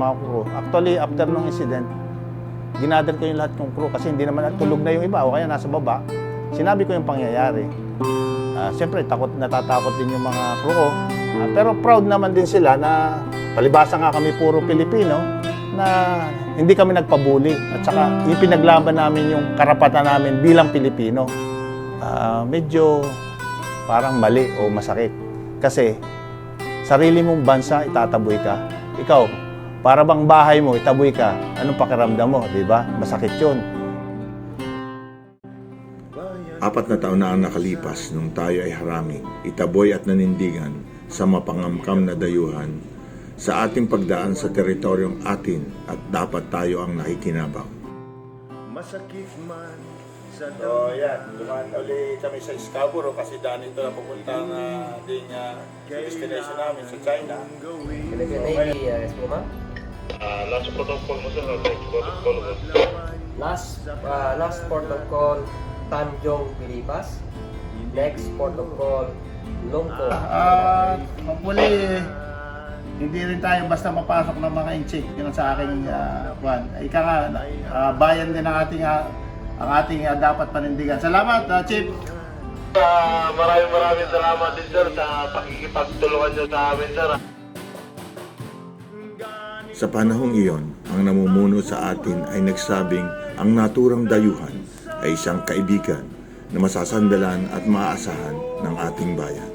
mga crew. Actually, after nung incident, ginather ko yung lahat ng crew kasi hindi naman tulog na yung iba o kaya nasa baba. Sinabi ko yung pangyayari. Ah, Siyempre, takot, natatakot din yung mga crew ko. Ah, pero proud naman din sila na palibasa nga kami puro Pilipino na hindi kami nagpabuli at saka ipinaglaban namin yung karapatan namin bilang Pilipino. Ah, medyo parang mali o masakit. Kasi sarili mong bansa, itataboy ka. Ikaw, para bang bahay mo, itaboy ka. Anong pakiramdam mo, di ba? Masakit yun. Apat na taon na ang nakalipas nung tayo ay haraming, itaboy at nanindigan sa mapangamkam na dayuhan sa ating pagdaan sa teritoryong atin at dapat tayo ang nakikinabang. Masakit man sa So, yan. Dumaan uli kami sa Scarborough kasi daan ito na pupunta na din uh, destination namin sa China. Philippine Navy uh, Espuma. last protocol mo sir, next protocol mo. Last uh, last port of call Tanjong Pilipas. Next port of call Longko. Ah, hopefully, hindi rin tayo basta mapasok ng mga inchik. Yun sa aking uh, kwan. Ika nga, ah, bayan din ang ating, ah, ang ating ah, dapat panindigan. Salamat, ah, Chief. Ah, maraming maraming salamat din sir sa pakikipagtulungan nyo sa amin sir. Sa panahong iyon, ang namumuno sa atin ay nagsabing ang naturang dayuhan ay isang kaibigan na masasandalan at maaasahan ng ating bayan.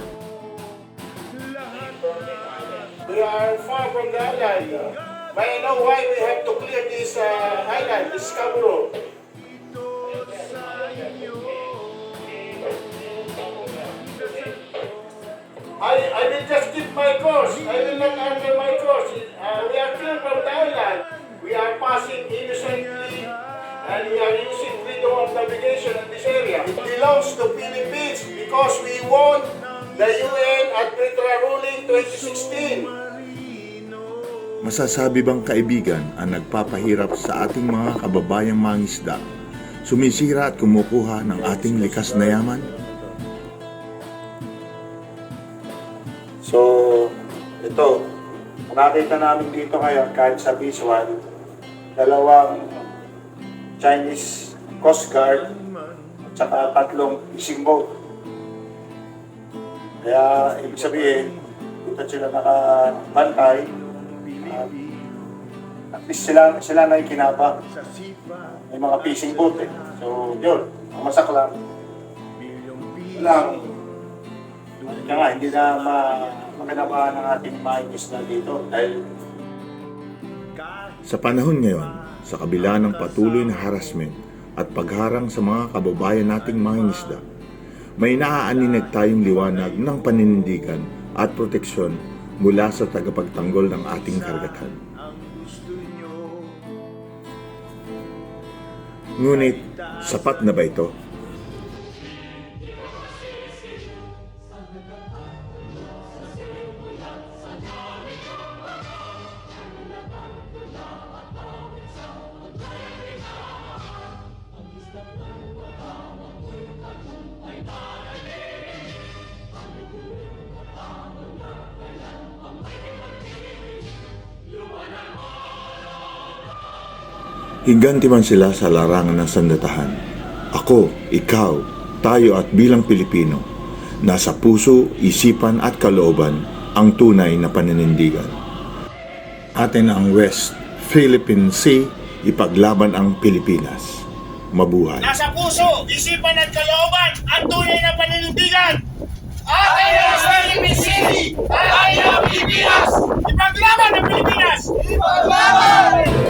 We are far from the island. May I know why we have to clear this uh, island, this Scarborough? I, I will just keep my course. I will not under my course. Uh, we are clear from the island. We are passing innocently and we are using freedom of navigation in this area. It belongs to Philippines because we won the UN at Pretoria ruling 2016. Masasabi bang kaibigan ang nagpapahirap sa ating mga kababayang mangisda, sumisira at kumukuha ng ating likas na yaman? So, ito, nakita namin dito ngayon kahit sa visual, dalawang Chinese Coast Guard at saka tatlong fishing boat. Kaya, ibig sabihin, dito sila nakabantay. At, at least sila, sila na ikinabang. May mga fishing boat eh. So, yun, ang masaklang. Walang kaya nga, hindi na ma makinabahan ng ating maingis na dito dahil Sa panahon ngayon, sa kabila ng patuloy na harassment at pagharang sa mga kababayan nating mangingisda, may naaaninag tayong liwanag ng paninindigan at proteksyon mula sa tagapagtanggol ng ating karagatan. Ngunit, sapat na ba ito? higanti man sila sa larangan ng sandatahan. Ako, ikaw, tayo at bilang Pilipino, nasa puso, isipan at kalooban ang tunay na paninindigan. Atin ang West Philippine Sea, ipaglaban ang Pilipinas. Mabuhay. Nasa puso, isipan at kalooban ang tunay na paninindigan. Atin ang Philippine Sea, atin ang Pilipinas. Ipaglaban ang Pilipinas. Ipaglaban!